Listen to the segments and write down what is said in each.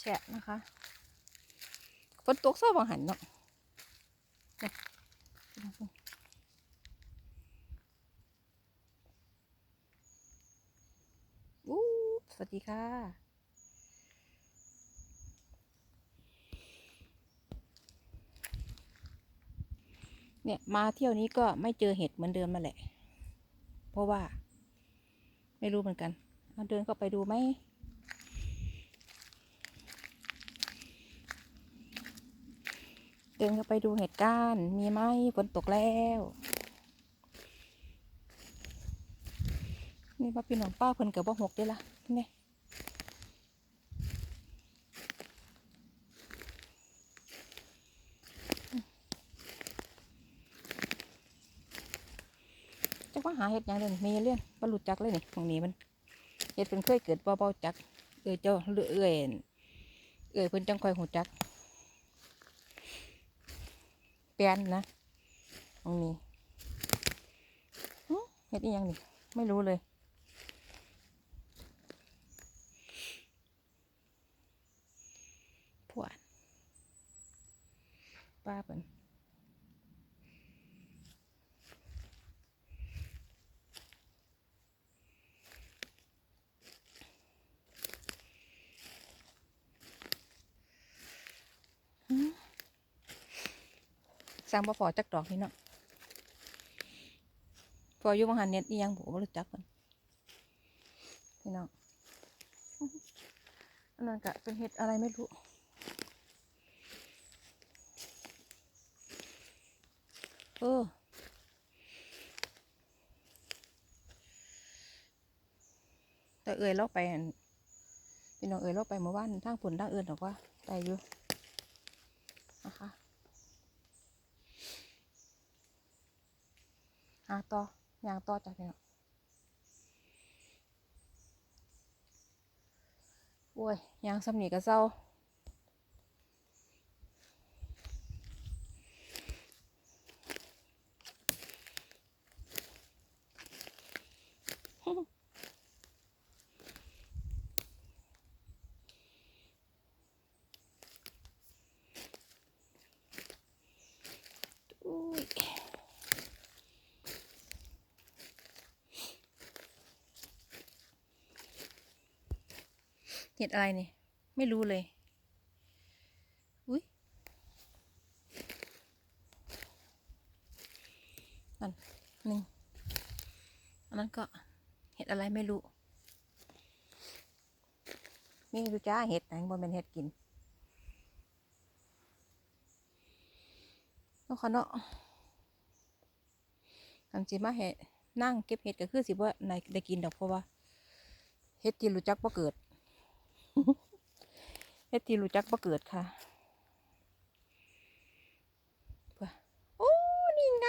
แฉะนะคะฝนตกเศร้าบางหันเนาะอู้สวัสดีค่ะเนี่ยมาเที่ยวนี้ก็ไม่เจอเห็ดเหมือนเดิมมาแหละ เพราะว่า ไม่รู้เหมือนกันเอาเดินเข้าไปดูไหม เดินเข้าไปดูเหตุการณ์ มีไหมฝนตกแล้ว นี่ว่าพี่น้องป้าเพิ่นเกับบ่หกเด้ละนี่จะว่าหาเห็ดยังเด่นมีเรื่องบรรลุจักเลยนี่ตรงนี้มันเห็ดเป็นเคยเกิดเบาๆจัก เอ้ยเจ้าเลือเอ้ยเอ้ยเพิ่นจังคอยหูจัก ปลี่ยนนะตรงนี้เห็ดอีอยังนี่ไม่รู้เลย พวดป้าเป็น สร้างบ่พอจักดอกนี่เนาะพออยู่บางหันเน็ตอียังบ่บ่รู้จักมันพี่น้องอันนั้นก็เป็นเห็ดอะไรไม่รู้เออแต่เอ่ยเราไปอั่นพี่น้องเอ่ยเราไปเมื่อวานทางผลทางเอื่นหรอกว่าได้อยู่นะคะ หาต่อยางต่อจากพี่น้องโอ้ยยางสำนีกระเศร้า อุ้ย เห็ดอะไรนี่ ไม่รู้เลย อุ้ยอันหนึ่งอันนั้นก็เห็ดอะไรไม่รู้มีอยู่จ้าเห็ดไหนบนเป็นเห็ดกินแล้วเขาเนาะอันสิมาเห็ดนั่งเก็บเห็ดก็คือสิว่าในได้กินดอกเพราะว่าเห็ดที่รู้จักบ่เกิด เฮ็ดที่รู้จักบ่เกิดค่ะโอ้ นี่ไง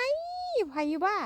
ไผว่า